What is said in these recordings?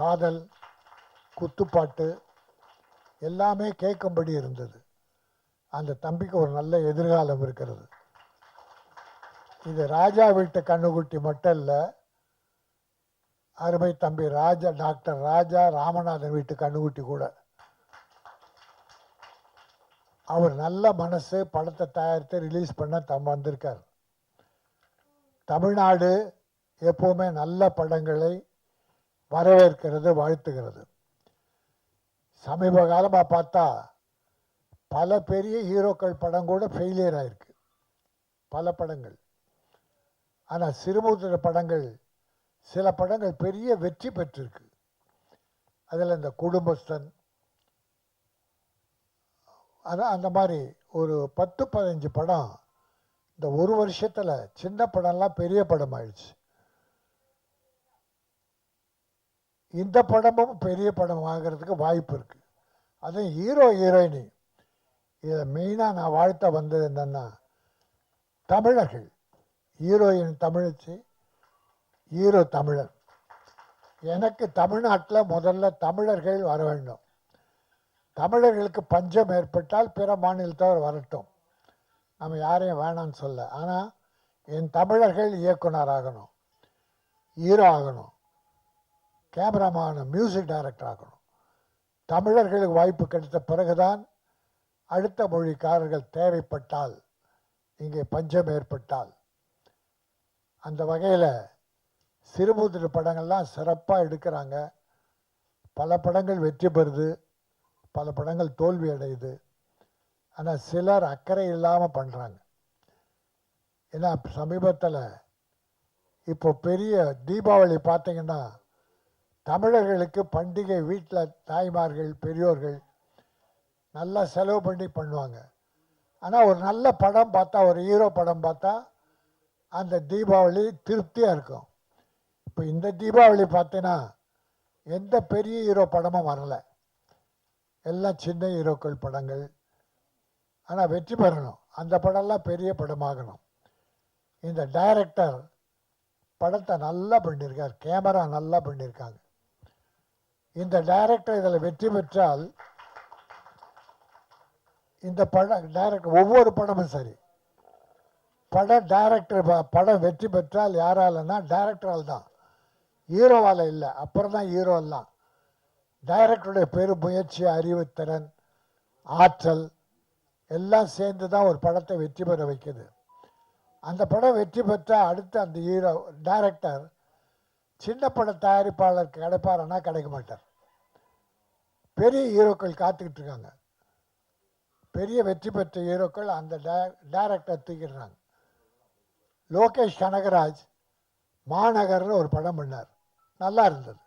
காதல் குத்துப்பாட்டு எல்லாமே கேட்கும்படி இருந்தது. அந்த தம்பிக்கு ஒரு நல்ல எதிர்காலம் இருக்கிறது. இது ராஜா வீட்டு கண்ணுக்குட்டி மட்டும் இல்லை அருமை தம்பி ராஜா டாக்டர் ராஜா ராமநாதன் வீட்டு கண்ணுக்குட்டி கூட. அவர் நல்ல மனசு படத்தை தயாரித்து ரிலீஸ் பண்ண தம் வந்திருக்கார். தமிழ்நாடு எப்போவுமே நல்ல படங்களை வரவேற்கிறது வாழ்த்துகிறது. சமீப காலமாக பார்த்தா பல பெரிய ஹீரோக்கள் படம் கூட ஃபெயிலியர் ஆயிருக்கு. பல படங்கள். ஆனால் சிறுமுத்திர படங்கள் சில படங்கள் பெரிய வெற்றி பெற்றிருக்கு. அதில் இந்த குடும்பஸ்தன் அதான் அந்த மாதிரி ஒரு பத்து பதினஞ்சு படம் இந்த ஒரு வருஷத்தில் சின்ன படம்லாம் பெரிய படம் ஆயிடுச்சு இந்த படமும் பெரிய படம் வாங்கிறதுக்கு வாய்ப்பு இருக்குது அதுவும் ஹீரோ ஹீரோயினி. இதை மெயினாக நான் வாழ்த்த வந்தது என்னென்னா தமிழர்கள். ஹீரோயின் தமிழச்சி ஹீரோ தமிழர். எனக்கு தமிழ்நாட்டில் முதல்ல தமிழர்கள் வர வேண்டும். தமிழர்களுக்கு பஞ்சம் ஏற்பட்டால் பிற மாநிலத்தவர் வரட்டும். நம்ம யாரையும் வேணாம்னு சொல்ல. ஆனால் என் தமிழர்கள் இயக்குனர் ஆகணும். ஹீரோ ஆகணும். கேமராமான மியூசிக் டைரக்டர் ஆகணும். தமிழர்களுக்கு வாய்ப்பு கிடைத்த பிறகுதான் அடுத்த மொழிக்காரர்கள் தேவைப்பட்டால் இங்கே பஞ்சம் ஏற்பட்டால். அந்த வகையில் சிறுமுதிர படங்கள்லாம் சிறப்பாக எடுக்கிறாங்க. பல படங்கள் வெற்றி பெறுது. பல படங்கள் தோல்வி அடையுது. ஆனால் சிலர் அக்கறை இல்லாமல் பண்ணுறாங்க ஏன்னா சமீபத்தில் இப்போ பெரிய தீபாவளி பார்த்தீங்கன்னா தமிழர்களுக்கு பண்டிகை வீட்டில் தாய்மார்கள் பெரியோர்கள் நல்லா செலவு பண்ணி பண்ணுவாங்க. ஆனால் ஒரு நல்ல படம் பார்த்தா ஒரு ஹீரோ படம் பார்த்தா அந்த தீபாவளி திருப்தியாக இருக்கும். இப்போ இந்த தீபாவளி பார்த்தீங்கன்னா எந்த பெரிய ஹீரோ படமும் வரலை. எல்லாம் சின்ன ஹீரோக்கள் படங்கள். ஆனால் வெற்றி பெறணும். அந்த படம்லாம் பெரிய படமாகணும். இந்த டைரக்டர் படத்தை நல்லா பண்ணியிருக்கார். கேமரா நல்லா பண்ணியிருக்காங்க. இந்த டைரக்டர் இதில் வெற்றி பெற்றால் இந்த படம் டைரக்டர் ஒவ்வொரு படமும் சரி. படம் டைரக்டர் படம் வெற்றி பெற்றால் யாராலன்னா டைரக்டரால் தான். ஹீரோவால் இல்லை அப்புறம் தான் ஹீரோ எல்லாம் டைரக்டருடைய பெரும் முயற்சி அறிவுத்திறன் ஆற்றல் எல்லாம் சேர்ந்து தான் ஒரு படத்தை வெற்றி பெற வைக்குது. அந்த படம் வெற்றி பெற்றால் அடுத்து அந்த ஹீரோ டைரக்டர் சின்ன பட தயாரிப்பாளர் கிடைப்பாருன்னா கிடைக்க மாட்டார். பெரிய ஹீரோக்கள் காத்துக்கிட்டு இருக்காங்க பெரிய வெற்றி பெற்ற ஹீரோக்கள் அந்த டைரக்டர் தூக்கிடுறாங்க. லோகேஷ் கனகராஜ் மாநகர்னு ஒரு படம் பண்ணார். நல்லா இருந்தது.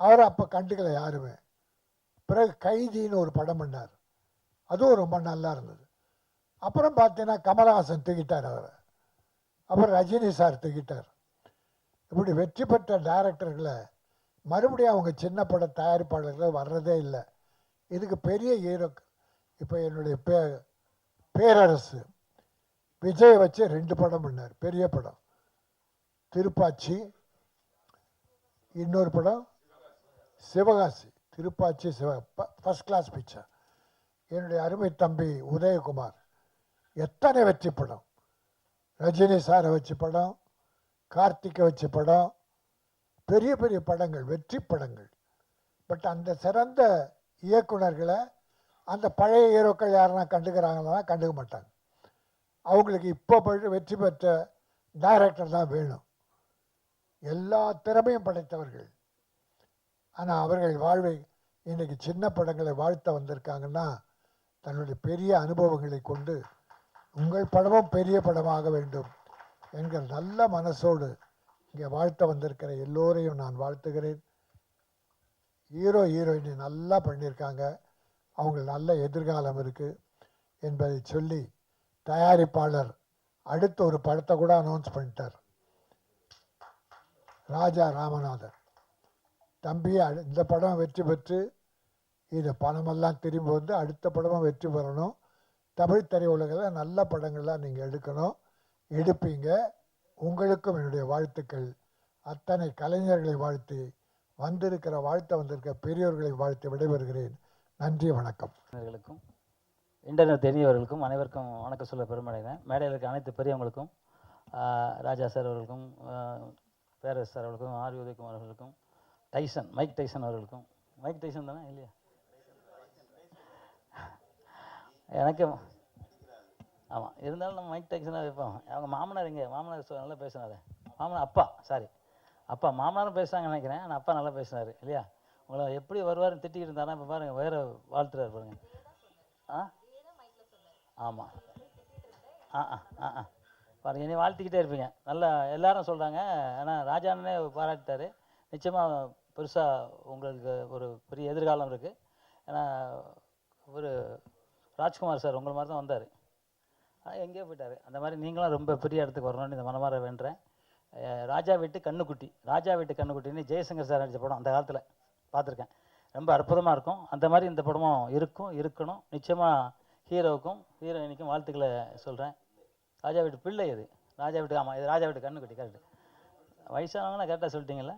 அவர் அப்போ கண்டுக்கல யாருமே. பிறகு கைதின்னு ஒரு படம் பண்ணார். அதுவும் ரொம்ப நல்லா இருந்தது. அப்புறம் பார்த்தீங்கன்னா கமலஹாசன் தூக்கிட்டார் அவரை. அப்புறம் ரஜினி சார் தூக்கிட்டார். இப்படி வெற்றி பெற்ற டைரக்டர்களை மறுபடியும் அவங்க சின்ன பட தயாரிப்பாளர்கள் வர்றதே இல்லை. இதுக்கு பெரிய ஹீரோ இப்போ என்னுடைய பே பேரரசு விஜயை வச்சு ரெண்டு படம் பண்ணார். பெரிய படம். திருப்பாச்சி இன்னொரு படம் Sivakasi. Thiruppachi Siva first class picture என்னுடைய அருமை தம்பி உதயகுமார் எத்தனை வெற்றி படம்? ரஜினி சாரை வச்சு படம் கார்த்திகை வச்சு படம் பெரிய பெரிய படங்கள் வெற்றி படங்கள். பட் அந்த சிறந்த இயக்குனர்களை அந்த பழைய ஹீரோக்கள் யாருன்னா கண்டுக்கிறாங்கன்னா கண்டுக்க மாட்டாங்க. அவங்களுக்கு இப்போ வெற்றி பெற்ற டைரக்டர் தான் வேணும். எல்லா திறமையும் படைத்தவர்கள். ஆனால் அவர்கள் வாழ்வை இன்றைக்கி சின்ன படங்களை வாழ்த்த வந்திருக்காங்கன்னா தன்னுடைய பெரிய அனுபவங்களை கொண்டு உங்கள் படமும் பெரிய படமாக வேண்டும் என்கிற நல்ல மனசோடு இங்கே வாழ்த்த வந்திருக்கிற எல்லோரையும் நான் வாழ்த்துகிறேன். ஹீரோ ஹீரோயினி நல்லா பண்ணியிருக்காங்க. அவங்களுக்கு நல்ல எதிர்காலம் இருக்குது என்பதை சொல்லி தயாரிப்பாளர் அடுத்த ஒரு படத்தை கூட அனௌன்ஸ் பண்ணிட்டார். ராஜா ராமநாதன். தம்பி இந்த படம் வெற்றி பெற்று இது பணமெல்லாம் திரும்பி வந்து அடுத்த படமும் வெற்றி பெறணும். தமிழ் திரையுலகில் நல்ல படங்கள்லாம் நீங்கள் எடுக்கணும். எடுப்பீங்க. உங்களுக்கும் என்னுடைய வாழ்த்துக்கள். அத்தனை கலைஞர்களை வாழ்த்து வந்திருக்கிற வாழ்த்த வந்திருக்கிற பெரியோர்களை வாழ்த்து விடைபெறுகிறேன். நன்றி வணக்கம். இன்டர்நெட் தெரியவர்களுக்கும் அனைவருக்கும் வணக்கம் சொல்ல பெருமடைகிறேன். மேடையில் இருக்க அனைத்து பெரியவங்களுக்கும் ராஜா சார் அவர்களுக்கும் பேரரசு சார் அவர்களுக்கும் ஆர் உதயகுமார் அவர்களுக்கும் டைசன் மைக் டைசன் அவர்களுக்கும். மைக் டைசன் தானே இல்லையா? எனக்கு ஆமாம் இருந்தாலும் நம்ம மைக் டைசனாக வைப்போம். அவங்க மாமனார் இங்கே மாமனார் நல்லா பேசினார். மாமனார் அப்பா சாரி அப்பா மாமனாரும் பேசுகிறாங்கன்னு நினைக்கிறேன். ஆனால் அப்பா நல்லா பேசினார் இல்லையா? உங்களை எப்படி வருவாருன்னு திட்டிக்கிட்டு இருந்தாரா இப்போ பாருங்கள் வேறு வாழ்த்துறாரு பாருங்க. ஆ? ஆமாம் ஆ ஆ ஆ ஆ. பாருங்க இனி வாழ்த்திக்கிட்டே இருப்பீங்க. நல்லா எல்லாரும் சொல்கிறாங்க ஏன்னா ராஜானே பாராட்டிட்டாரு. நிச்சயமாக பெருசாக உங்களுக்கு ஒரு பெரிய எதிர்காலம் இருக்குது ஏன்னா ஒரு ராஜ்குமார் சார் உங்களை மாதிரி தான் வந்தார். எங்கேயோ போயிட்டார். அந்த மாதிரி நீங்களும் ரொம்ப பெரிய இடத்துக்கு வரணும்னு இந்த மனமாற வேண்டுறேன். ராஜா வீட்டு கண்ணுக்குட்டி. ராஜா வீட்டு கண்ணுக்குட்டின்னு ஜெயசங்கர் சார் நடித்த படம் அந்த காலத்தில் பார்த்துருக்கேன். ரொம்ப அற்புதமாக இருக்கும். அந்த மாதிரி இந்த படமும் இருக்கும் இருக்கணும். நிச்சயமாக ஹீரோவுக்கும் ஹீரோயினிக்கும் வாழ்த்துக்களை சொல்கிறேன் ராஜா வீட்டு பிள்ளை இது ராஜா வீட்டு ஆமாம் இது ராஜா வீட்டு கண்ணுக்குட்டி கரெக்டு வயசானவங்கன்னா கரெக்டாக சொல்லிட்டீங்களா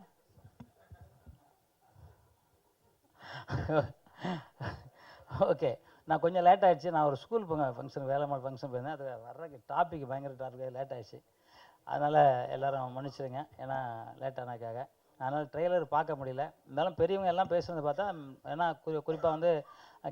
ஓகே நான் கொஞ்சம் லேட் ஆகிடுச்சு நான் ஒரு ஸ்கூல் போங்க ஃபங்க்ஷன் வேலைமாள் ஃபங்க்ஷன் போயிருந்தேன். அது வர்றதுக்கு டாபிக் பயங்கர டாபிக் லேட் ஆயிடுச்சு. அதனால் எல்லாரும் மன்னிச்சிடுங்க ஏன்னா லேட் ஆனதுக்காக. அதனால் ட்ரெய்லர் பார்க்க முடியல. இருந்தாலும் பெரியவங்க எல்லாம் பேசுனது பார்த்தா ஏன்னா குறி குறிப்பாக வந்து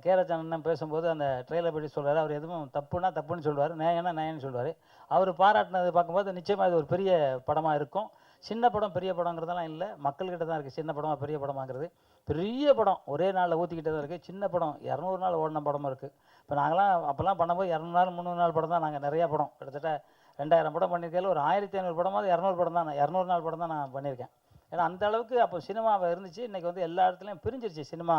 கேரச்சனன் பேசும்போது அந்த ட்ரெய்லர் பற்றி சொல்கிறார் அவர் எதுவும் தப்புனா தப்புன்னு சொல்லுவார் நேயனா நேயன்னு சொல்லுவார் அவர் பாராட்டினது பார்க்கும்போது நிச்சயமாக இது ஒரு பெரிய படமாக இருக்கும். சின்ன படம் பெரிய படங்கிறதெல்லாம் இல்லை. மக்கள்கிட்ட தான் இருக்குது சின்ன படமாக பெரிய படமாங்கிறது. பெரிய படம். ஒரே நாளில் ஊற்றிக்கிட்டே தான் இருக்குது சின்ன படம். இரநூறு நாள் ஓடின படமும் இருக்குது இப்போ நாங்களாம் அப்போல்லாம் பண்ணும்போது இரநூறு நாள் முந்நூறு நாள் படம் தான் நாங்கள் நிறையா படம். கிட்டத்தட்ட ரெண்டாயிரம் படம் பண்ணியிருக்கையில் ஒரு ஆயிரத்தி ஐநூறு படமாவது இரநூறு படம் தான் நான் இரநூறு நாள் படம் தான் நான் பண்ணியிருக்கேன். ஏன்னா அந்த அளவுக்கு அப்போ சினிமாவை இருந்துச்சு. இன்றைக்கி வந்து எல்லா இடத்துலையும் பிரிஞ்சிருச்சு சினிமா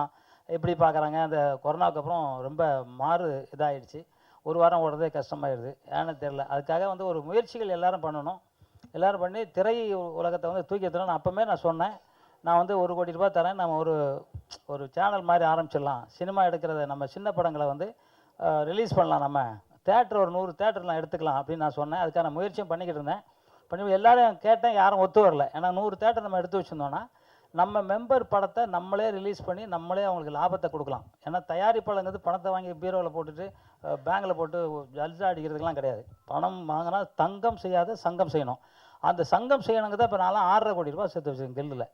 எப்படி பார்க்குறாங்க அந்த கொரோனாவுக்கு அப்புறம் ரொம்ப மாறு இதாகிடுச்சு ஒரு வாரம் ஓடுறதே கஷ்டமாயிடுது. ஏன்னு தெரில அதுக்காக வந்து ஒரு முயற்சிகள் எல்லாரும் பண்ணணும். எல்லோரும் பண்ணி திரை உலகத்தை வந்து தூக்கி எடுத்துணும் நான் அப்போமே நான் சொன்னேன். நான் வந்து ஒரு கோடி ரூபாய் தரேன் நம்ம ஒரு ஒரு சேனல் மாதிரி ஆரம்பிச்சிடலாம். சினிமா எடுக்கிறத நம்ம சின்ன படங்களை வந்து ரிலீஸ் பண்ணலாம் நம்ம. தேட்டர் ஒரு நூறு தேட்டர்லாம் எடுத்துக்கலாம் அப்படின்னு நான் சொன்னேன். அதுக்கான முயற்சியும் பண்ணிக்கிட்டு இருந்தேன். பண்ணி எல்லாரும் கேட்டேன் யாரும் ஒத்து வரல. ஏன்னா நூறு தேட்டர் நம்ம எடுத்து வச்சுருந்தோன்னா நம்ம மெம்பர் படத்தை நம்மளே ரிலீஸ் பண்ணி நம்மளே அவங்களுக்கு லாபத்தை கொடுக்கலாம். ஏன்னா தயாரிப்பாளங்கிறது பணத்தை வாங்கி பீரோவில் போட்டுட்டு பேங்கில் போட்டு ஜல்சா அடிக்கிறதுக்கெலாம் கிடையாது. பணம் வாங்கினா தங்கம் செய்யாத சங்கம் செய்யணும். அந்த சங்கம் செய்யணுங்கிறத இப்போ நான்லாம் ஆறரை கோடி ரூபா சேர்த்து வச்சுருக்கேன் கில்லில்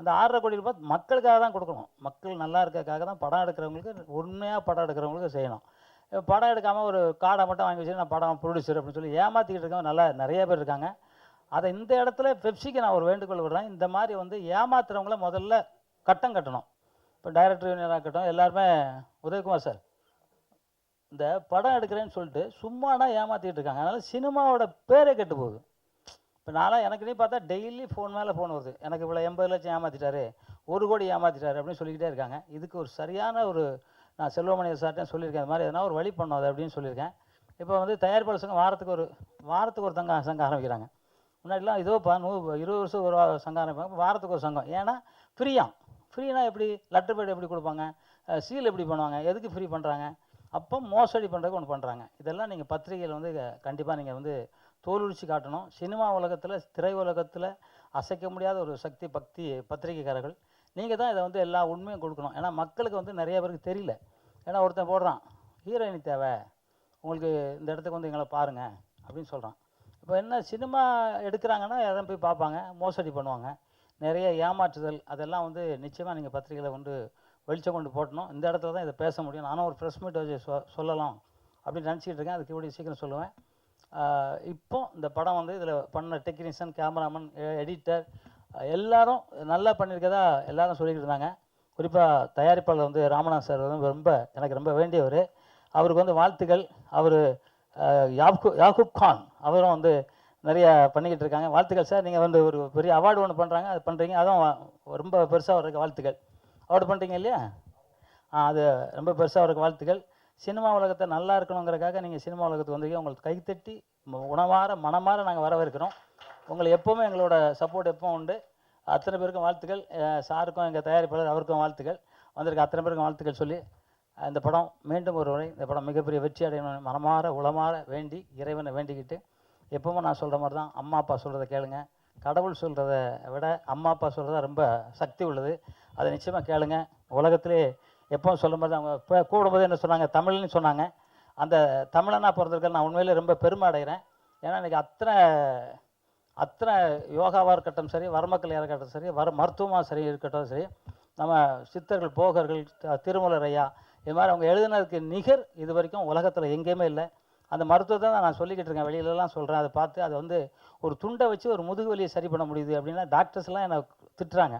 அந்த ஆறரை கோடி ரூபாய் மக்களுக்காக தான் கொடுக்கணும். மக்கள் நல்லா இருக்கறதுக்காக தான் படம் எடுக்கிறவங்களுக்கு உண்மையாக படம் எடுக்கிறவங்களுக்கு செய்யணும். படம் எடுக்காமல் ஒரு கார்டை மட்டும் வாங்கி வச்சு நான் படம் ப்ரொடியூசர் அப்படின்னு சொல்லி ஏமாற்றிக்கிட்டு இருக்கவங்க நல்லா நிறைய பேர் இருக்காங்க. அதை இந்த இடத்துல பெப்சிக்கு நான் ஒரு வேண்டுகோள் விடுறேன். இந்த மாதிரி வந்து ஏமாத்துறவங்கள முதல்ல கட்டம் கட்டணும். இப்போ டைரக்டர் யூனியனாக இருக்கட்டும் எல்லாருமே உதயகுமார் சார் இந்த படம் எடுக்கிறேன்னு சொல்லிட்டு சும்மானா ஏமாற்றிட்டு இருக்காங்க. அதனால் சினிமாவோட பேரே கெட்டு போகுது. இப்போ நான்லாம் எனக்கு பார்த்தா டெய்லி ஃபோன் மேலே ஃபோன் வருது. எனக்கு இவ்வளோ எண்பது லட்சம் ஏமாற்றிட்டாரு ஒரு கோடி ஏமாற்றிட்டாரு அப்படின்னு சொல்லிக்கிட்டே இருக்காங்க. இதுக்கு ஒரு சரியான ஒரு நான் செல்வமணி சார்ட்டையும் சொல்லியிருக்கேன். அது மாதிரி எதனா ஒரு வழி பண்ணோம் அது அப்படின்னு சொல்லியிருக்கேன். இப்போ வந்து தயாரிப்பாளர் சங்கம் வாரத்துக்கு ஒரு வாரத்துக்கு ஒரு தங்க சங்கம் ஆரம்பிக்கிறாங்க. முன்னாடிலாம் இதோப்பா நூ இருபது வருஷம் ஒரு சங்கம் ஆரம்பிப்பாங்க. வாரத்துக்கு ஒரு சங்கம். ஏன்னா ஃப்ரீயா ஃப்ரீனா எப்படி லெட்டர் பேட் எப்படி கொடுப்பாங்க? சீல் எப்படி பண்ணுவாங்க? எதுக்கு ஃப்ரீ பண்ணுறாங்க அப்போ மோசடி பண்ணுறதுக்கு ஒன்று பண்ணுறாங்க இதெல்லாம் நீங்கள் பத்திரிகையில் வந்து கண்டிப்பாக நீங்கள் வந்து தோலுரிச்சு காட்டணும். சினிமா உலகத்தில் திரை உலகத்தில் அசைக்க முடியாத ஒரு சக்தி பக்தி பத்திரிகைக்காரர்கள். நீங்கள் தான் இதை வந்து எல்லா உண்மையும் கொடுக்கணும். ஏன்னா மக்களுக்கு வந்து நிறைய பேருக்கு தெரியல. ஏன்னா ஒருத்தன் போடுறான் ஹீரோயினி தேவை. உங்களுக்கு இந்த இடத்துக்கு வந்து எங்களை பாருங்கள் அப்படின்னு சொல்கிறான் இப்போ என்ன சினிமா எடுக்கிறாங்கன்னா யாரும் போய் பார்ப்பாங்க? மோசடி பண்ணுவாங்க. நிறைய ஏமாற்றுதல் அதெல்லாம் வந்து நிச்சயமாக நீங்கள் பத்திரிகையில் கொண்டு வெளிச்சம் கொண்டு போட்டணும். இந்த இடத்துல தான் இதை பேச முடியும். நானும் ஒரு ப்ரெஸ் மீட் வச்சு சொ சொல்லலாம் அப்படின்னு நினச்சிக்கிட்டு இருக்கேன். அதுக்கு இப்படி சீக்கிரம் சொல்லுவேன். இப்போ இந்த படம் வந்து இதில் பண்ண டெக்னீஷியன் கேமராமேன் எடிட்டர் எல்லாரும் நல்லா பண்ணியிருக்கதா எல்லாரும் சொல்லிக்கிட்டு இருந்தாங்க. குறிப்பாக தயாரிப்பாளர் வந்து ராமநாத் சார் வந்து ரொம்ப எனக்கு ரொம்ப வேண்டியவர். அவருக்கு வந்து வாழ்த்துக்கள். அவர் யாக்கூ யாகூப் கான் அவரும் வந்து நிறைய பண்ணிக்கிட்டு இருக்காங்க. வாழ்த்துக்கள் சார். நீங்கள் வந்து ஒரு பெரிய அவார்டு ஒன்று பண்ணுறாங்க அது பண்ணுறீங்க அதுவும் ரொம்ப பெருசாக அவருக்கு வாழ்த்துக்கள். அவார்டு பண்ணுறீங்க இல்லையா? ஆ அது ரொம்ப பெருசாக அவருக்கு வாழ்த்துக்கள். சினிமா உலகத்தை நல்லா இருக்கணுங்கிறக்காக நீங்கள் சினிமா உலகத்துக்கு வந்தீங்க உங்களுக்கு கைத்தட்டி உணவார மனமார நாங்கள் வரவேற்கிறோம். உங்களை எப்போவுமே எங்களோட சப்போர்ட் எப்பவும் உண்டு. அத்தனை பேருக்கும் வாழ்த்துக்கள். சாருக்கும் எங்கள் தயாரிப்பாளர் அவருக்கும் வாழ்த்துக்கள். வந்திருக்க அத்தனை பேருக்கும் வாழ்த்துக்கள் சொல்லி இந்த படம் மீண்டும் ஒரு முறை இந்த படம் மிகப்பெரிய வெற்றி அடையணும் மனமாற உளமாற வேண்டி இறைவனை வேண்டிக்கிட்டு எப்பவும் நான் சொல்கிற மாதிரி தான் அம்மா அப்பா சொல்கிறத கேளுங்க. கடவுள் சொல்கிறத விட அம்மா அப்பா சொல்கிறத ரொம்ப சக்தி உள்ளது. அதை நிச்சயமாக கேளுங்க. உலகத்திலே எப்பவும் சொல்லும்போது அவங்க இப்போ கூடும்போது என்ன சொன்னாங்க? தமிழ்னு சொன்னாங்க. அந்த தமிழனாக பிறந்திருக்க நான் உண்மையிலே ரொம்ப பெருமை அடைகிறேன். ஏன்னா இன்றைக்கி அத்தனை அத்தனை யோகாவாக இருக்கட்டும் சரி வரமக்கலையாக இருக்கட்டும் சரி வர மருத்துவமாக சரி இருக்கட்டும் சரி நம்ம சித்தர்கள் போகர்கள் த- திருமலர் ஐயா இது மாதிரி அவங்க எழுதுனதுக்கு நிகர் இது வரைக்கும் உலகத்தில் எங்கேயுமே இல்லை. அந்த மருத்துவத்தை தான் நான் சொல்லிக்கிட்டு இருக்கேன். வெளியிலலாம் சொல்கிறேன் அதை பார்த்து அதை வந்து ஒரு துண்டை வச்சு ஒரு முதுகு வலியை சரி பண்ண முடியுது அப்படின்னா டாக்டர்ஸ்லாம் என்னை திட்டுறாங்க.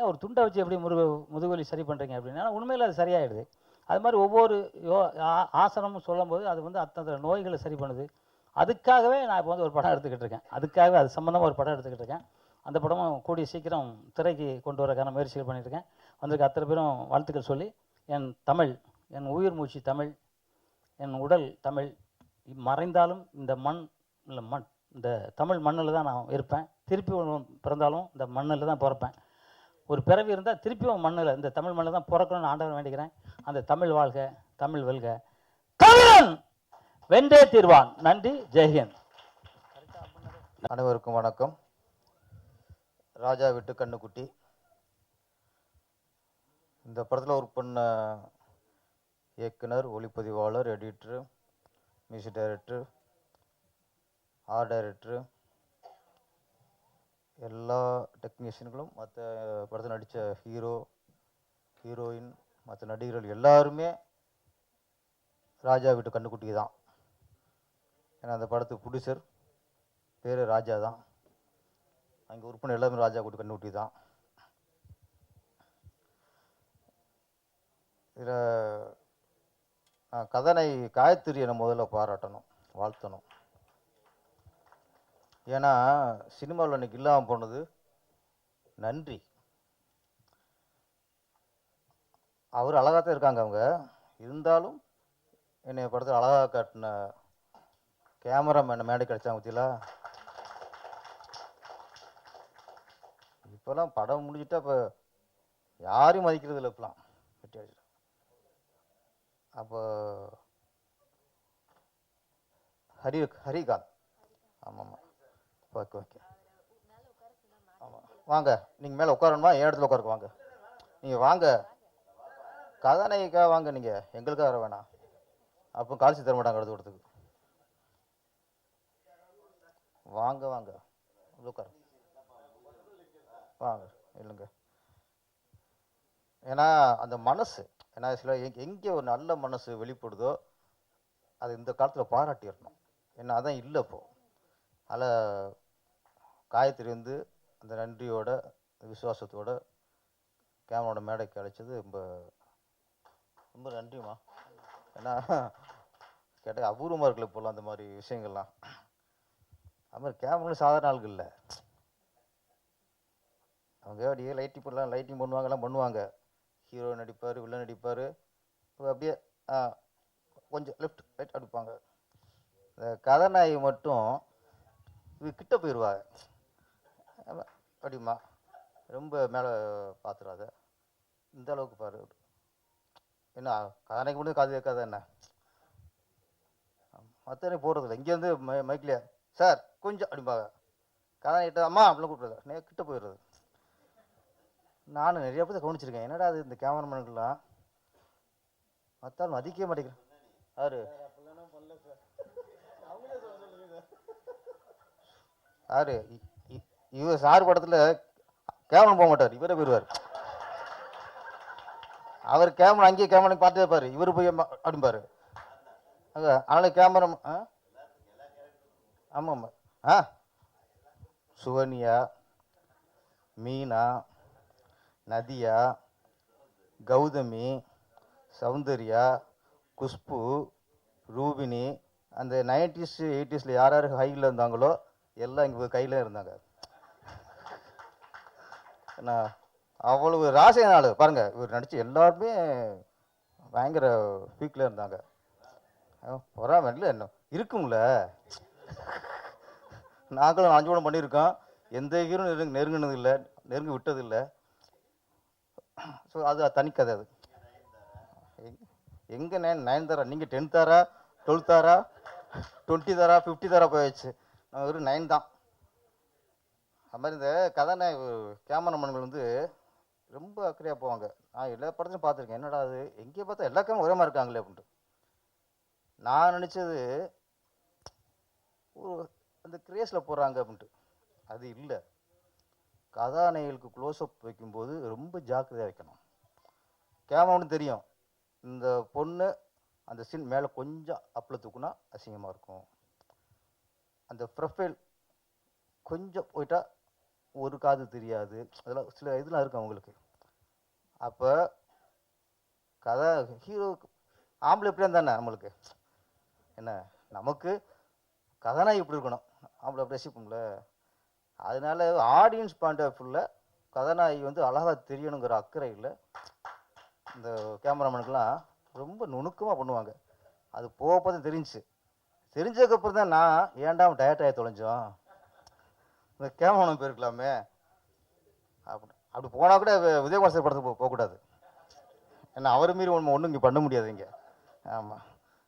ஒரு துண்டை வச்சு எப்படி முருக முதுகுவலி சரி பண்ணுறீங்க அப்படின்னா? உண்மையில் அது சரியாயிடுது. அது மாதிரி ஒவ்வொரு யோ ஆ- ஆசனமும் சொல்லும்போது அது வந்து அத்தனை நோய்களை சரி பண்ணுது. அதுக்காகவே நான் இப்போ வந்து ஒரு படம் எடுத்துக்கிட்டு இருக்கேன். அதுக்காகவே அது சம்மந்தமாக ஒரு படம் எடுத்துக்கிட்டு இருக்கேன். அந்த படமும் கூடிய சீக்கிரம் திரைக்கு கொண்டு வரக்கான முயற்சிகள் பண்ணியிருக்கேன் வந்திருக்க அத்தனை பேரும் வாழ்த்துக்கள் சொல்லி என் தமிழ் என் உயிர் மூச்சு தமிழ் என் உடல் தமிழ் மறைந்தாலும் இந்த மண் இல்லை மண் இந்த தமிழ் மண்ணில் தான் நான் இருப்பேன். திருப்பி பிறந்தாலும் இந்த மண்ணில் தான் பிறப்பேன். ஒரு பிறவி இருந்தால் திருப்பியும் மண்ணில். இந்த தமிழ் மண்ணில் தான் பிறக்கணும்னு ஆண்டவன் வேண்டிக்கிறேன். அந்த தமிழ் வாழ்க தமிழ் வெல்க. தமிழன்! வென்றே தீர்வான். நன்றி. ஜெயஹியன் அனைவருக்கும் வணக்கம். ராஜா விட்டு கண்ணுக்குட்டி. இந்த படத்தில் ஒர்க் பண்ண இயக்குனர் ஒளிப்பதிவாளர் editor music director art director எல்லா டெக்னீஷியன்களும் மற்ற படத்தில் நடித்த ஹீரோ ஹீரோயின் மற்ற நடிகர்கள் எல்லாருமே ராஜா வீட்டு கண்ணுக்குட்டி தான். ஏன்னா அந்த படத்துக்கு ப்ரொடியூசர் பேர் ராஜா தான். அங்கே உறுப்பினர் எல்லாமே ராஜா கூட்டு கண்ணுக்குட்டி தான். இதில் நான் கதனை காயத்ரியை முதல்ல பாராட்டணும் வாழ்த்தணும். ஏன்னா சினிமாவில் அன்றைக்கி இல்லாமல் போனது. நன்றி. அவர் அழகாக தான் இருக்காங்க அவங்க. இருந்தாலும் என்னை படத்தில் அழகாக காட்டின கேமராமேன் மேடை கிடைச்சாங்க பத்தியில இப்போல்லாம் படம் முடிஞ்சிட்டா இப்போ யாரையும் மதிக்கிறது இல்லை இப்போலாம் வெட்டி அடிச்சிடும் அப்போ ஹரி ஹரிகாந்த். ஆமாம் ஆமாம் ஓகே ஓகே. ஆமாம் வாங்க நீங்கள் மேலே உட்காரணுமா? என் இடத்துல உட்காருக்கு வாங்க. நீங்கள் வாங்க. கதாநாயகிக்காக வாங்க நீங்கள் எங்களுக்காக வர வேணாம். அப்போ கால்சி தர மாட்டாங்க அடுத்து இடத்துக்கு வாங்க வாங்க. உட்கார வாங்க இல்லைங்க ஏன்னா அந்த மனசு ஏன்னா சில எங்கே ஒரு நல்ல மனசு வெளிப்படுதோ அது இந்த காலத்தில் பாராட்டிடணும். ஏன்னா அதான் இல்லை இப்போது அதில் காயத்ரி வந்து அந்த நன்றியோட விசுவாசத்தோட கேமராவோட மேடைக்கு அழைச்சது ரொம்ப ரொம்ப நன்றிம்மா. ஏன்னா கேட்டால் அபூர்வமாக இருக்குல்ல இப்போல்லாம் அந்த மாதிரி விஷயங்கள்லாம். அது மாதிரி கேமரா சாதாரண ஆளுகள் இல்லை. அவங்க அப்படியே லைட்டிங் பண்ணலாம் லைட்டிங் பண்ணுவாங்க எல்லாம் பண்ணுவாங்க. ஹீரோ நடிப்பார் வில்லன் நடிப்பார். அப்படியே ஆ, கொஞ்சம் லெஃப்ட் ரைட் அடிப்பாங்க. இந்த கதாநாயகி மட்டும் இது கிட்ட போயிடுவாங்க அப்படிமா ரொம்ப மேலே பார்த்துடாத இந்த அளவுக்கு பாரு. என்ன கதாநாயகி மட்டும் காது கேட்காத என்ன? மற்ற போடுறதில்ல இங்கேருந்து மை மைக்கில் சார் கொஞ்சம் அப்படிம்பாங்க. கிட்ட அம்மா அப்படிலாம் கூப்பிடுறது. நே கிட்ட போயிடுறது. நானும் நிறைய பேர் கவனிச்சிருக்கேன். என்னடா அது இந்த கேமராமேனுக்கெல்லாம் மற்றாலும் மதிக்கவே மாட்டேங்கிறேன் யாரு? யாரு? இ- இவர் சார் படத்தில் கேமரா போக மாட்டார் இவரே போயிடுவார் அவர் கேமரா அங்கேயே கேமரா பார்த்து பாரு இவர் போய் ம- அப்படிம்பாரு. அங்க கேமரா ஆ? ஆமாம் ஆமாம் ஆ? சுகன்யா மீனா நதியா கௌதமி சௌந்தர்யா குஷ்பு ரூபினி அந்த நைன்டிஸ் எயிட்டிஸில் யார் யார் ஹையில் இருந்தாங்களோ எல்லாம் இங்கே கையில் இருந்தாங்க. நான் அவ்வளவு ராசிய நாள் பாருங்க இவர் நடித்து எல்லாருமே பயங்கர பீக்கில் இருந்தாங்க. பொறாமல் இல்லை என்ன? இருக்கும்ல. நாங்களும் அஞ்சு படம் பண்ணியிருக்கோம். எந்த ஹீரோ நெருங்க நெருங்கினது இல்லை. நெருங்கி விட்டது இல்லை. ஸோ அது தனிக்கதை அது. எங்க- எங்க நைன் நைன் தரா? நீங்கள் டென் தாரா? டுவெல்த் தாரா? டுவெண்ட்டி தாரா? ஃபிஃப்டி தாரா போயாச்சு. நான் வெறும் நைன் தான். அது மாதிரி இந்த கதாநாயக கேமராமேன்கள் வந்து ரொம்ப அக்கறையாக போவாங்க. நான் எல்லா படத்தையும் பார்த்துருக்கேன். என்னடா அது? எங்கேயே பார்த்தா எல்லா கேமரா ஒரே மாதிரி இருக்காங்களே அப்படின்ட்டு. நான் நினச்சது ஒரு அந்த கிரேஸில் போகிறாங்க அப்படின்ட்டு. அது இல்லை. கதாநாயகளுக்கு க்ளோஸ்அப் வைக்கும்போது ரொம்ப ஜாக்கிரதையாக வைக்கணும். கேமரான்னு தெரியும். இந்த பொண்ணு அந்த சீன் மேலே கொஞ்சம் அப்பில் தூக்குனா அசிங்கமாக இருக்கும். அந்த ப்ரொஃபைல் கொஞ்சம் போயிட்டா ஒரு காது தெரியாது. அதெல்லாம் சில இதெல்லாம் இருக்கு அவங்களுக்கு அப்போ கதை ஹீரோ ஆம்பளை எப்படியா தானே நம்மளுக்கு? என்ன நமக்கு கதாநாயகி இப்படி இருக்கணும்? ஆம்பளை அப்படி ரசிப்போம்ல. அதனால ஆடியன்ஸ் பாயிண்ட் ஆஃப் வியூவில் கதாநாயகி வந்து அழகாக தெரியணுங்கிற அக்கறையில் இந்த கேமராமேனுக்கெல்லாம் ரொம்ப நுணுக்கமாக பண்ணுவாங்க. அது போக தான் தெரிஞ்சு தெரிஞ்சதுக்கப்புறம் தான் நான் ஏன்டா டயர்ட் ஆகி தொலைஞ்சோம் இந்த கேமராமேன் போயிருக்கலாமே. அப்படி அப்படி போனால் கூட விஜயகுமார் சார் படத்துக்கு போ- போகக்கூடாது. ஏன்னா அவர் மீறி ஒன்று ஒன்றும் இங்கே பண்ண முடியாது இங்கே. ஆமாம்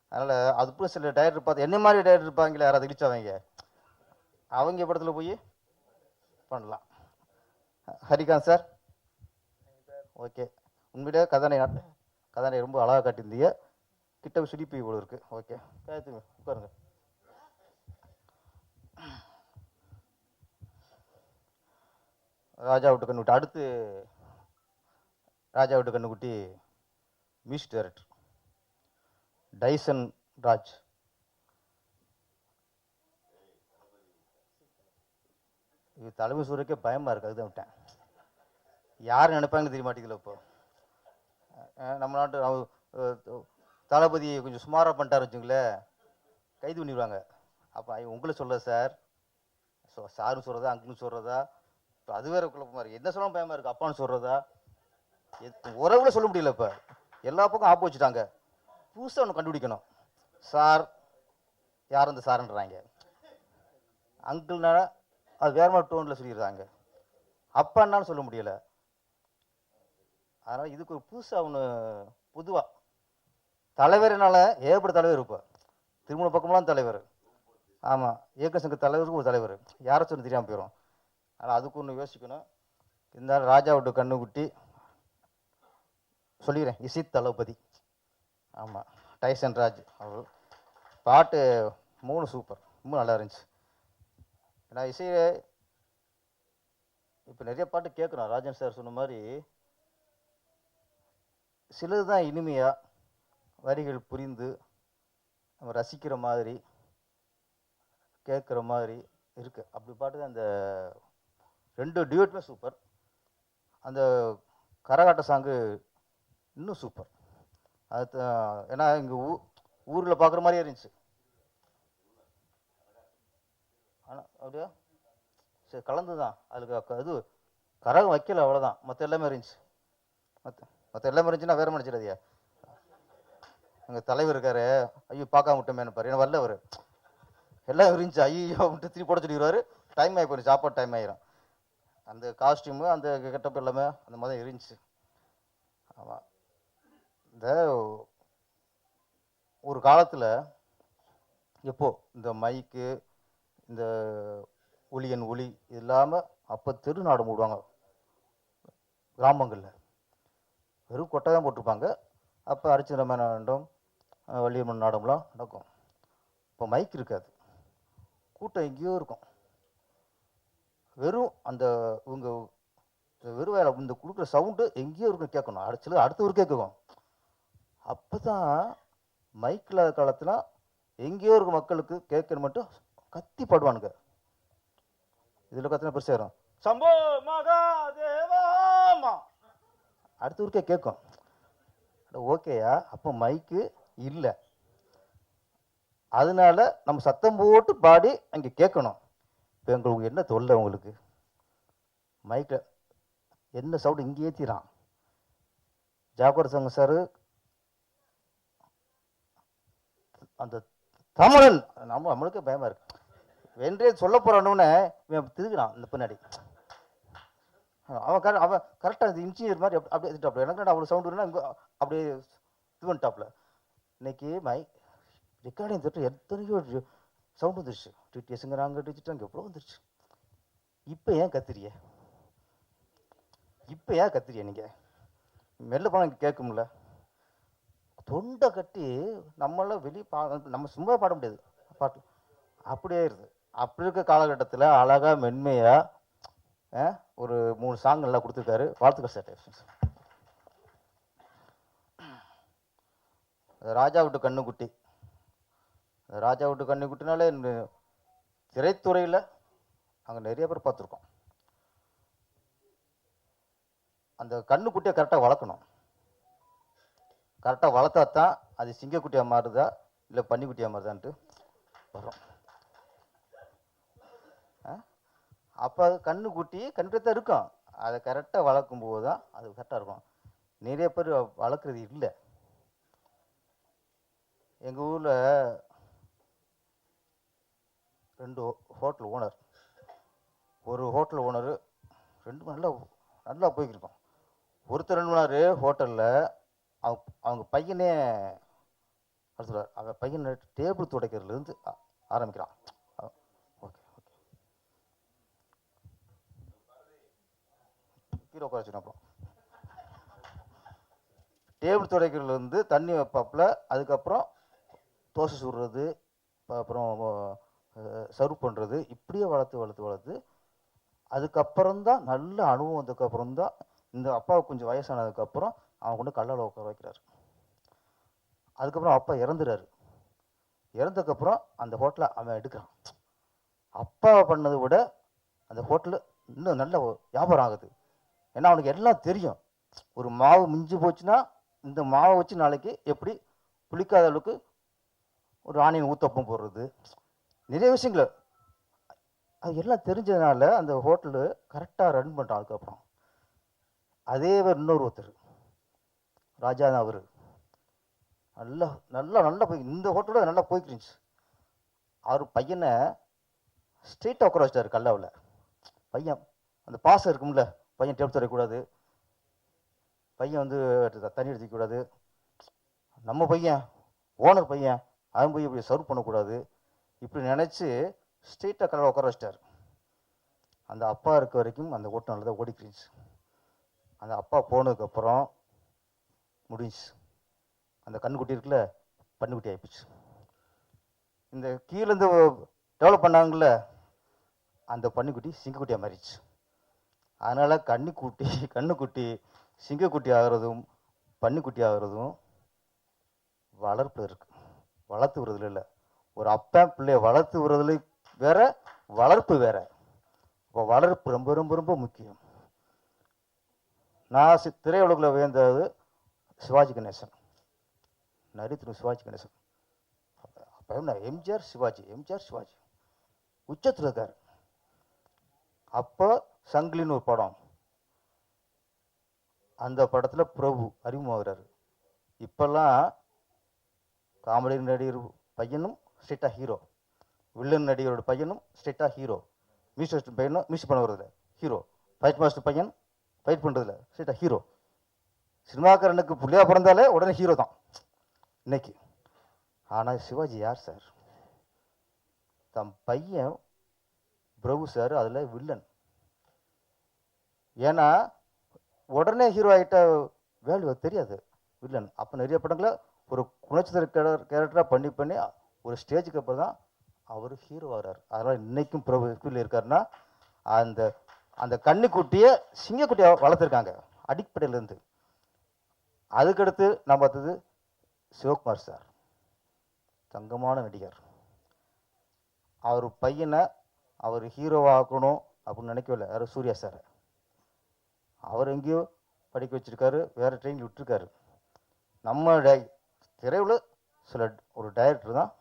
அதனால் அதுக்கும் சில டயர் பார்த்து என்ன மாதிரி டயர் இருப்பாங்களே யாராவது இடிச்சவங்க அவங்க படத்தில் போய் பண்ணலாம். ஹரிகாந்த் சார்? ஓகே. உண்மையிலே கதானை கதானை ரொம்ப அழகாக காட்டியிருந்தீங்க. கிட்ட போய் இவ்வளோ இருக்குது ஓகே. உட்காருங்க. ராஜா விட்டு கண்ணுக்குட்டி அடுத்து ராஜா விட்டு கண்ணுக்குட்டி மியூசிக் டைரக்டர் டைசன் ராஜ். இது தலைமை சூரியக்கே பயமாக இருக்குது அதுதான் விட்டேன். யார் நினைப்பாங்கன்னு தெரிய மாட்டேங்குதுல இப்போ. நம்ம நாட்டு அவ- தளபதி கொஞ்சம் சுமாராக பண்ணிட்டாரு வச்சுங்களேன் கைது பண்ணிடுவாங்க. அப்போ உங்களை சொல்ல சார். ஸோ சாருன்னு சொல்கிறதா அங்குன்னு சொல்கிறதா இப்போ அது வேற குழப்பமா இருக்கு. என்ன சொல்லணும் பயமா இருக்கு? அப்பான்னு சொல்றதா? உறவுல சொல்ல முடியல இப்போ. எல்லா பக்கம் ஆப்பு வச்சுட்டாங்க. புதுசாக ஒன்று கண்டுபிடிக்கணும். சார் யார் அந்த சார்ன்றாங்க. அங்கிள்னா அது வேற மாதிரி டோனில் சொல்லிடுறாங்க. அப்பான்னாலும் சொல்ல முடியல. அதனால் இதுக்கு ஒரு புதுசாக ஒன்று பொதுவாக தலைவர்னால ஏகப்பட்ட தலைவர் இப்போ. திருமண பக்கமெல்லாம் தலைவர். ஆமாம் இயக்க சங்க தலைவருக்கு ஒரு தலைவர். யாரை சொன்ன தெரியாமல் போயிடும் ஆனால் அதுக்கு ஒன்று யோசிக்கணும். இருந்தாலும் ராஜாவோட கண்ணுக்குட்டி சொல்லிடுறேன் இசித் தளபதி. ஆமாம் டைசன் ராஜ் அவர் பாட்டு மூணு சூப்பர் ரொம்ப நல்லா இருந்துச்சு. நான் இசையை இப்போ நிறைய பாட்டு கேட்குறோம் ராஜன் சார் சொன்ன மாதிரி சிலது தான் இனிமையாக வரிகள் புரிந்து நம்ம ரசிக்கிற மாதிரி கேட்குற மாதிரி இருக்குது அப்படி பாட்டு தான் அந்த ரெண்டு டியூட்டுமே சூப்பர் அந்த கரகாட்ட சாங்கு இன்னும் சூப்பர் அது ஏன்னா இங்கே ஊ ஊரில் பார்க்குற மாதிரியே இருந்துச்சு. ஆனால் அப்படியா? சரி கலந்து தான் அதுக்கு க- இது கரகம் வைக்கல அவ்வளோதான் மற்ற எல்லாமே இருந்துச்சு. மற்ற மற்ற எல்லாமே இருந்துச்சுன்னா வேற மனுச்சிடாதியா எங்கள் தலைவர் இருக்காரு. ஐயோ பார்க்காம விட்டோமேனு பாரு. ஏன்னா வரல அவர். எல்லாம் இருந்துச்சு. ஐயோ அப்படின்ட்டு திருப்பி போட சொல்லிடுவாரு. டைம் ஆகி போயிடும் சாப்பாடு டைம் ஆயிரும். அந்த காஸ்டியூமு அந்த கெட்டப் எல்லாமே அந்த மாதிரி இருந்துச்சு. ஆமாம் இந்த ஒரு காலத்தில் எப்போ இந்த மைக்கு இந்த ஒளியன் ஒளி இல்லாமல் அப்போ தெரு நாடகம் போடுவாங்க கிராமங்களில். வெறும் கொட்டை தான் போட்டிருப்பாங்க. அப்போ அரிச்சந்திர நாடகம் வள்ளியம்மன் நாடம்லாம் நடக்கும். இப்போ மைக் இருக்காது. கூட்டம் எங்கேயோ இருக்கும். வெறும் அந்த இவங்க வெறும் வேலை இந்த கொடுக்குற சவுண்டு எங்கேயோ இருக்கும் கேட்கணும். அடுத்த அடுத்த ஒரு கேட்கும் அப்போ தான் மைக் இல்லாத காலத்தில் எங்கேயோ இருக்க மக்களுக்கு கேட்கணும் மட்டும் கத்தி பாடுவானுங்க. இதில் கத்தினா பெருசாக வரும்? சம்போ மகாதேவாமா அடுத்த ஊருக்கே கேட்கும். ஓகேயா? அப்போ மைக்கு இல்லை. அதனால நம்ம சத்தம் போட்டு பாடி அங்கே கேட்கணும். இப்போ எங்களுக்கு என்ன தொல்லை உங்களுக்கு? மைக்கில் என்ன சவுண்டு இங்கே ஏற்றிறான் ஜாகர் சங்க சார் அந்த தமிழன். நம்ம நம்மளுக்கே பயமா இருக்கு. வென்றே சொல்ல போறானே இவன் திருகிறான் இந்த பின்னாடி. அவன் கர அவன் கரெக்டாக இது இன்ஜினியர் மாதிரி அப்படி அப்படியே எடுத்துட்டாப்ல. எனக்கு என்னடா அவ்வளோ சவுண்டு வரும்னா அப்படியே இது பண்ணிட்டாப்ல. இன்னைக்கு மை ரெக்கார்டிங் திட்டம் எத்தனையோ சவுண்ட் வந்துருச்சு. டிடிஎஸ்ங்கிறாங்க அங்கே எவ்வளோ வந்துருச்சு. இப்போ ஏன் கத்துறிய? இப்போ ஏன் கத்துறிய நீங்கள் மெல்ல பணம் கேட்கும்ல. தொண்டை கட்டி நம்மளாம் வெளியே பா நம்ம சும்மா பாட முடியாது. பாட்டு. அப்படியே இருது அப்படி இருக்க காலகட்டத்தில் அழகாக மென்மையாக ஒரு மூணு சாங் நல்லா கொடுத்துருக்காரு. வாழ்த்துக்கள் சார். ராஜா விட்டு கண்ணுக்குட்டி. ராஜா விட்டு கண்ணுக்குட்டினாலே குட்டினாலே திரைத்துறையில் அங்கே நிறைய பேர் பார்த்துருக்கோம். அந்த கண்ணுக்குட்டியை கரெக்டாக வளர்க்கணும். கரெக்டாக வளர்த்தா தான் அது சிங்கக்குட்டியாக மாறுதா இல்லை பன்னிக்குட்டியாக மாறுதான்ட்டு வரும். அப்போ அது கண்ணுக்குட்டி கண்டு தான் இருக்கும். அதை கரெக்டாக வளர்க்கும் போது தான் அது கரெக்டாக இருக்கும். நிறைய பேர் வளர்க்குறது இல்லை. எங்கள் ஊரில் ரெண்டு ஹோட்டல் ஓனர். ஒரு ஹோட்டல் ஓனர் ரெண்டு நல்லா நல்லா போய்க்கிருக்கோம் ஒருத்தர் ரெண்டு மணி ஹோட்டலில் அவங்க அவங்க பையனே சொல்கிறார் அவன் பையன் டேபிள் துடைக்கிறதுலேருந்து ஆரம்பிக்கிறான். Okay okay. கீழே உட்கார வச்சுக்கணும் அப்புறம். டேபிள் துடைக்கிறதுலேருந்து தண்ணி வைப்பாப்புல அதுக்கப்புறம் தோசை சுடுறது அப்புறம் சர்வ் பண்ணுறது இப்படியே வளர்த்து வளர்த்து வளர்த்து அதுக்கப்புறம் தான் நல்ல அனுபவம் வந்ததுக்கப்புறம் தான் இந்த அப்பாவுக்கு கொஞ்சம் வயசானதுக்கப்புறம் அவன் கொண்டு கல்லால் உட்கார வைக்கிறாரு. அதுக்கப்புறம் அப்பா இறந்துறாரு. இறந்ததுக்கப்புறம் அந்த ஹோட்டலை அவன் எடுக்கிறான். அப்பா பண்ணதை விட அந்த ஹோட்டலு இன்னும் நல்ல வியாபாரம் ஆகுது. ஏன்னா அவனுக்கு எல்லாம் தெரியும். ஒரு மாவு மிஞ்சி போச்சுன்னா இந்த மாவை வச்சு நாளைக்கு எப்படி புளிக்காத அளவுக்கு ஒரு ஆனியன் ஊத்தப்பம் போடுறது. நிறைய விஷயங்கள். அது எல்லாம் தெரிஞ்சதுனால அந்த ஹோட்டலு கரெக்டாக ரன் பண்ணுறான் அதுக்கப்புறம். அதே இன்னொரு ஒருத்தர். ராஜா தான் அவர். நல்லா நல்லா நல்லா போய் இந்த ஹோட்டலோட நல்லா போய்க்கிருந்துச்சு அவர் பையனை ஸ்ட்ரெயிட்டாக உட்கார வச்சிட்டாரு கல்லாவில். பையன் அந்த பாசம் இருக்கும்ல பையன் டேப் தரக்கூடாது பையன் வந்து தண்ணி எடுத்துக்கூடாது நம்ம பையன் ஓனர் பையன் அவன் போய் இப்படி சர்வ் பண்ணக்கூடாது. இப்படி நினச்சி ஸ்ட்ரெயிட்டாக கலர் உட்கார வச்சிட்டார். அந்த அப்பா இருக்க வரைக்கும் அந்த ஓட்டம் நல்லா தான் ஓடிக்கிடுச்சு அந்த அப்பா போனதுக்கப்புறம் முடிஞ்சுச்சு. அந்த கண்ணுக்குட்டி இருக்குல்ல பன்னிக்குட்டி ஆகிப்போச்சு இந்த கீழேருந்து டெவலப் பண்ணாங்கல்ல அந்த பன்னிக்குட்டி சிங்கக்குட்டியாக மாறிடுச்சு. அதனால் கன்னிக்குட்டி கண்ணுக்குட்டி சிங்கக்குட்டி ஆகிறதும் பன்னிக்குட்டி ஆகிறதும் வளர்ப்பு இருக்குது வளர்த்து விடுறதுல இல்லை. ஒரு அப்பா பிள்ளைய வளர்த்து விடுறதுல வேற வளர்ப்பு வேற. இப்போ வளர்ப்பு ரொம்ப ரொம்ப ரொம்ப முக்கியம். நான் சி- திரையுலகில் வேந்தது சிவாஜி கணேசன். நரித்திரு சிவாஜி கணேசன். அப்போ என்ன எம்ஜிஆர் சிவாஜி எம்ஜிஆர் சிவாஜி. உச்சத்தில் இருக்கார். அப்போ சங்கிலின்னு ஒரு படம். அந்த படத்தில் பிரபு அறிமுகமாகிறாரு. இப்போல்லாம் காமெடி நடிகர் பையனும் ஸ்ட்ரெயிட்டாக ஹீரோ. வில்லன் நடிகரோட பையனும் ஸ்ட்ரெயிட்டாக ஹீரோ. மியூசிக் பையனும் மியூசிக் பண்ண வரதில்ல ஹீரோ. ஃபைட் மாஸ்டர் பையன் ஃபைட் பண்ணுறதில்ல ஸ்ட்ரெயிட்டாக ஹீரோ. சினிமாக்காரனுக்கு புள்ளியாக பிறந்தாலே உடனே ஹீரோ தான். இன்னைக்கு. ஆனால் சிவாஜி யார் சார்? தம் பையன் பிரபு சார் அதில் வில்லன். ஏன்னா உடனே ஹீரோ ஆகிட்ட வேல்யூ தெரியாது. வில்லன். அப்போ நிறைய படங்களை ஒரு குணச்சித்திர கேரக்டராக பண்ணி பண்ணி ஒரு ஸ்டேஜுக்கு அப்புறம் தான் அவர் ஹீரோ ஆகிறார். அதனால் இன்றைக்கும் பிரபு எப்படி இருக்காருன்னா அந்த அந்த கன்னிக்குட்டியை சிங்கக்குட்டியை வளர்த்துருக்காங்க அடிப்படையிலேருந்து அதுக்கடுத்து நான் பார்த்தது சிவகுமார் சார் தங்கமான நடிகர். அவர் பையனை அவர் ஹீரோவாக்கணும் அப்படின்னு நினைக்கவில்லை யாரும் சூர்யா சார் அவர் எங்கேயோ படிக்க வச்சிருக்காரு வேறு ட்ரெயின் விட்டுருக்காரு. நம்ம டை திரையில் சில ஒரு டைரக்டர் தான்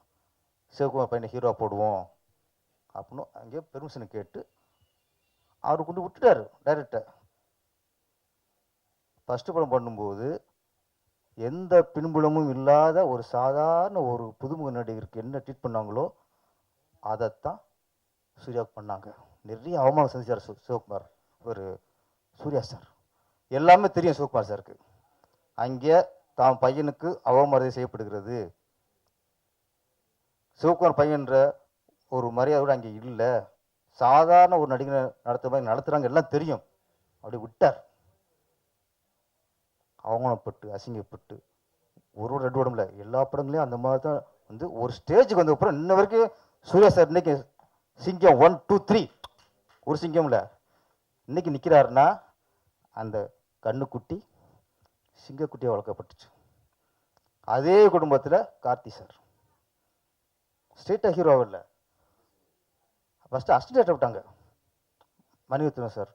சிவகுமார் பையனை ஹீரோ போடுவோம் அப்படின்னு அங்கேயே பெர்மிஷனை கேட்டு அவர் கொண்டு விட்டுட்டாரு டைரக்டர் ஃபஸ்ட்டு படம் பண்ணும்போது எந்த பின்புலமும் இல்லாத ஒரு சாதாரண ஒரு புதுமுக நடிகருக்கு என்ன ட்ரீட் பண்ணாங்களோ அதைத்தான் சூர்யாவுக்கு பண்ணாங்க. நிறைய அவமானம் செஞ்சார் சிவகுமார் ஒரு சூர்யா சார் எல்லாமே தெரியும் சிவகுமார் சாருக்கு அங்கே தான் பையனுக்கு அவமரியாதை செய்யப்படுகிறது. சிவகுமார் பையன்ற ஒரு மரியாதை அங்கே இல்லை. சாதாரண ஒரு நடிகர் நடத்துற மாதிரி நடத்துகிறாங்க எல்லாம் தெரியும். அப்படி விட்டார். அவமானப்பட்டு அசிங்கப்பட்டு ஒரு ஒரு ரெண்டு உடம்புல. எல்லா படங்களையும் அந்த மாதிரி தான் வந்து ஒரு ஸ்டேஜுக்கு வந்த அப்புறம் இன்ன வரைக்கும் சூர்யா சார் இன்னைக்கு சிங்கம் ஒன் டூ த்ரீ ஒரு சிங்கம்ல. இன்னைக்கு நிற்கிறாருன்னா அந்த கண்ணுக்குட்டி சிங்கக்குட்டியாக வளர்க்கப்பட்டுச்சு. அதே குடும்பத்தில் கார்த்தி சார். ஸ்ட்ரீட்டாக ஹீரோ இல்லை ஃபஸ்ட்டு அஸ்டேட்டை விட்டாங்க. மணிவத்தனம் சார்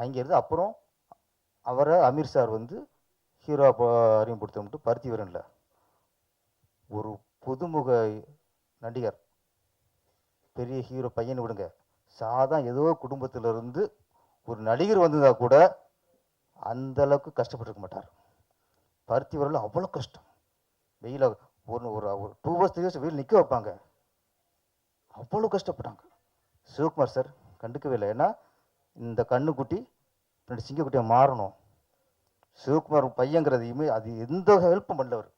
அங்கேருந்து அப்புறம் அவரை அமீர் சார் வந்து ஹீரோ அறிமுகப்படுத்தணும்ட்டு பருத்தி வீரன்ல. ஒரு புதுமுக நடிகர். பெரிய ஹீரோ பையன் விடுங்க. சாதா ஏதோ குடும்பத்திலிருந்து ஒரு நடிகர் வந்திருந்தா கூட அந்தளவுக்கு கஷ்டப்பட்டிருக்க மாட்டார். பருத்தி வீரன்ல அவ்வளோ கஷ்டம். வெயில ஒரு ஒரு ஒரு டூ ஹவர்ஸ் த்ரீ ஹவர்ஸ் வீடு நிற்க வைப்பாங்க. அவ்வளோ கஷ்டப்பட்டாங்க. சிவகுமார் சார் கண்டுக்கவே இல்லை. ஏன்னா இந்த கண்ணுக்குட்டி பின்னாடி சிங்கக்குட்டியாக மாறணும். சிவகுமார் பையங்கிறதையுமே அது எந்த ஹெல்ப்பும் பண்ணல அவர்.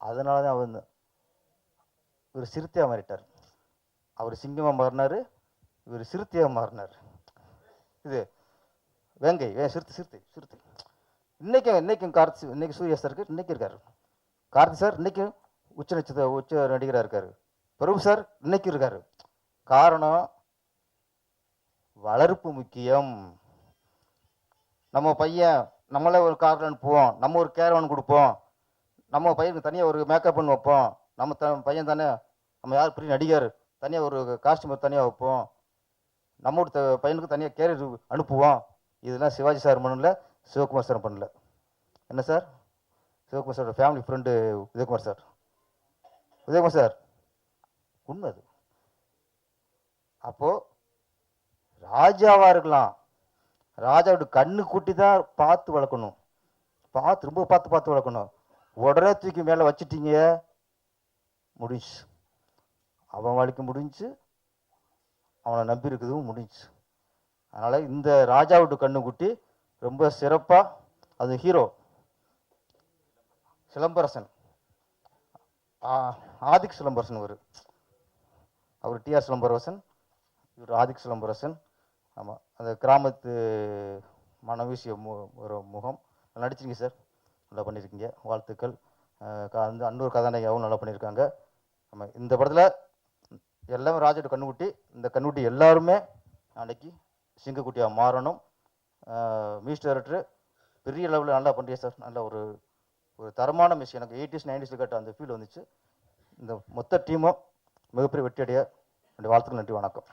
அதனால தான் அவர் இவர் சிறுத்தையாக மாறிட்டார். அவர் சிங்கமாக மாறினார் இவர் சிறுத்தையாக மாறினார். இது வேங்கை வே சிறுத்தை சிறுத்தை சிறுத்தை. இன்றைக்கும் இன்றைக்கும் கார்த்தி இன்றைக்கி சூர்யா இருக்கு இன்னைக்கு இருக்காரு. கார்த்தி சார் இன்றைக்கும் உச்ச நட்சத்திர உச்ச நடிகராக இருக்கார். பிரபு சார் இன்றைக்கும் இருக்கார். காரணம் வளர்ப்பு முக்கியம். நம்ம பையன் நம்மளே ஒரு காரில் அனுப்புவோம் நம்ம ஒரு கேரவன் கொடுப்போம். நம்ம பையனுக்கு தனியாக ஒரு மேக்கப் பண்ணி வைப்போம். நம்ம த பையன் தானே நம்ம யார் பெரிய நடிகர் தனியாக ஒரு காஸ்டியூமர் தனியாக வைப்போம். நம்ம ஒரு த- பையனுக்கு தனியாக கேரியர் அனுப்புவோம். இதெல்லாம் சிவாஜி சார் பண்ணல சிவகுமார் சார் பண்ணல. என்ன சார்? சிவகுமார் சாரோட family friend Udhayakumar sir. Udhayakumar sir உண்மை அது. அப்போ ராஜாவாக இருக்கலாம். ராஜாவோட கண்ணு கூட்டி தான் பார்த்து வளர்க்கணும். பார்த்து ரொம்ப பார்த்து பார்த்து வளர்க்கணும். உடனே தூக்கி மேலே வச்சுட்டீங்க. முடிஞ்சு. அவன் வாழ்க்கை முடிஞ்சு அவனை நம்பி இருக்கிறதும் முடிஞ்சு. அதனால் இந்த ராஜாவோட கண்ணு கூட்டி ரொம்ப சிறப்பாக அது ஹீரோ சிலம்பரசன். ஆ- ஆதிக் சிலம்பரசன் அவர் அவர் டிஆர் சிலம்பரசன் இவர் ஆதிக் சிலம்பரசன். ஆமாம் அந்த கிராமத்து மனவீசிய மு ஒரு முகம். நல்லா நடிச்சிருக்கீங்க சார். நல்லா பண்ணியிருக்கீங்க வாழ்த்துக்கள். அந்த அன்னூர் கதாநாயகாவும் நல்லா பண்ணியிருக்காங்க ஆமாம் இந்த படத்தில் எல்லாமே ராஜோட கண்ணுக்குட்டி இந்த கண்ணுக்குட்டி எல்லாருமே நாளைக்கு சிங்கக்குட்டியாக மாறணும். மியூசிக் டைரக்டர் பெரிய லெவலில் நல்லா பண்ணுறீங்க சார். நல்ல ஒரு ஒரு தரமான மிஸ் எனக்கு எயிட்டிஸ் நைன்டிஸில் கேட்ட அந்த ஃபீல் வந்துச்சு. இந்த மொத்த டீமும் மிகப்பெரிய வெற்றியடைய என்னுடைய வாழ்த்துக்கள் நன்றி வணக்கம்.